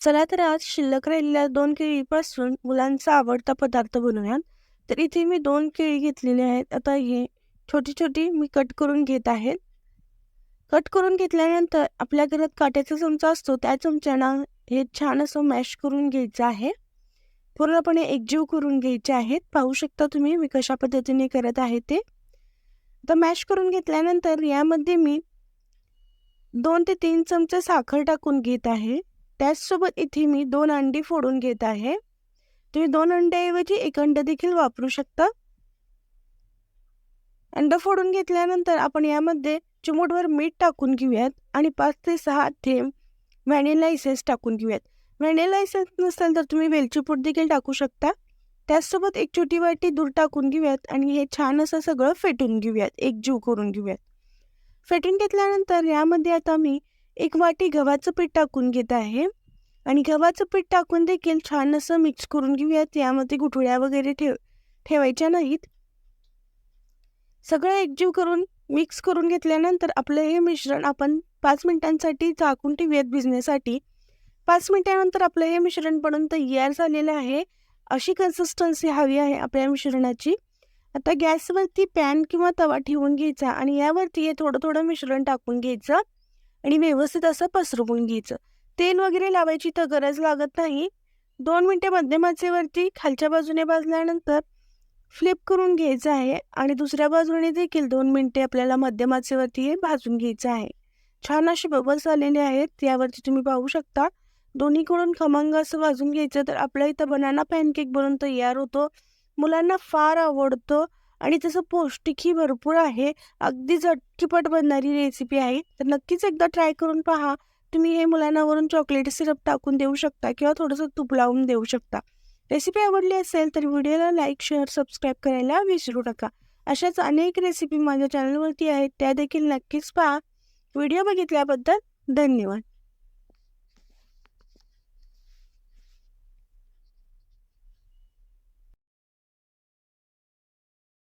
चला तर आज शिल्लक राहिलेल्या दोन केळीपासून मुलांचा आवडता पदार्थ बनवूयात. तर इथे मी दोन केळी घेतलेली आहेत. आता हे छोटी छोटी मी कट करून घेत आहे. कट करून घेतल्यानंतर आपल्या घरात काट्याचा चमचा असतो. त्या चमच्यानं हे छान असं मॅश करून घ्यायचं आहे. पूर्णपणे एकजीव करून घ्यायचे आहेत. पाहू शकता तुम्ही मी कशा पद्धतीने करत आहे ते. तर मॅश करून घेतल्यानंतर यामध्ये मी दोन ते तीन चमचे साखर टाकून घेत आहे. त्याचसोबत इथे मी दोन अंडी फोडून घेत आहे. तुम्ही दोन अंड्याऐवजी एक अंड देखील वापरू शकता. अंड फोडून घेतल्यानंतर आपण यामध्ये चिमूटभर मीठ टाकून घेऊयात आणि पाच ते सहा थेंब व्हॅनिला इसेन्स टाकून घेऊयात. व्हॅनिला इसेन्स नसेल तर तुम्ही वेलचीपूट देखील टाकू शकता. त्याचसोबत एक छोटी वाटी दूध टाकून घेऊयात आणि हे छान असं सगळं फेटून घेऊयात. एकजीव करून घेऊयात. फेटून घेतल्यानंतर यामध्ये आता मी एक वाटी गव्हाचं पीठ टाकून घेत आहे. आणि गव्हाचं पीठ टाकून देखील छान असं मिक्स करून घेऊयात. यामध्ये गुठळ्या वगैरे ठेव ठेवायच्या नाहीत. सगळं एकजीव करून मिक्स करून घेतल्यानंतर आपलं हे मिश्रण आपण पाच मिनिटांसाठी झाकून ठेवूयात भिजण्यासाठी. पाच मिनिटानंतर आपलं हे मिश्रण बनून तयार झालेलं आहे. अशी कन्सिस्टन्सी हवी आहे आपल्या मिश्रणाची. आता गॅसवरती पॅन किंवा तवा ठेवून घ्यायचा आणि यावरती हे थोडं थोडं मिश्रण टाकून घ्यायचं. आणि व्यवस्थित असं पसरवून घ्यायचं. तेल वगैरे लावायची तर गरज लागत नाही. दोन मिनटे मध्यमाचेवरती खालच्या बाजूने भाजल्यानंतर फ्लिप करून घ्यायचं आहे आणि दुसऱ्या बाजूने देखील दोन मिनटे आपल्याला मध्यमाचेवरती हे भाजून घ्यायचं आहे. छान असे बबल्स आलेले आहेत यावरती तुम्ही पाहू शकता. दोन्हीकडून खमंग असं भाजून घ्यायचं तर आपल्या इथं बनाना पॅनकेक बनून तयार होतो. मुलांना फार आवडतं. आणि तसं पौष्टिकही भरपूर आहे. अगदी झटकीपट बनणारी रेसिपी आहे. तर नक्कीच एकदा ट्राय करून पहा. तुम्ही हे मुलांना वरून चॉकलेट सिरप टाकून देऊ शकता किंवा थोडंसं तूप लावून देऊ शकता. रेसिपी आवडली असेल तर व्हिडिओला लाईक शेअर सबस्क्राईब करायला विसरू नका. अशाच अनेक रेसिपी माझ्या चॅनलवरती आहेत. त्या देखील नक्कीच पहा. व्हिडिओ बघितल्याबद्दल धन्यवाद.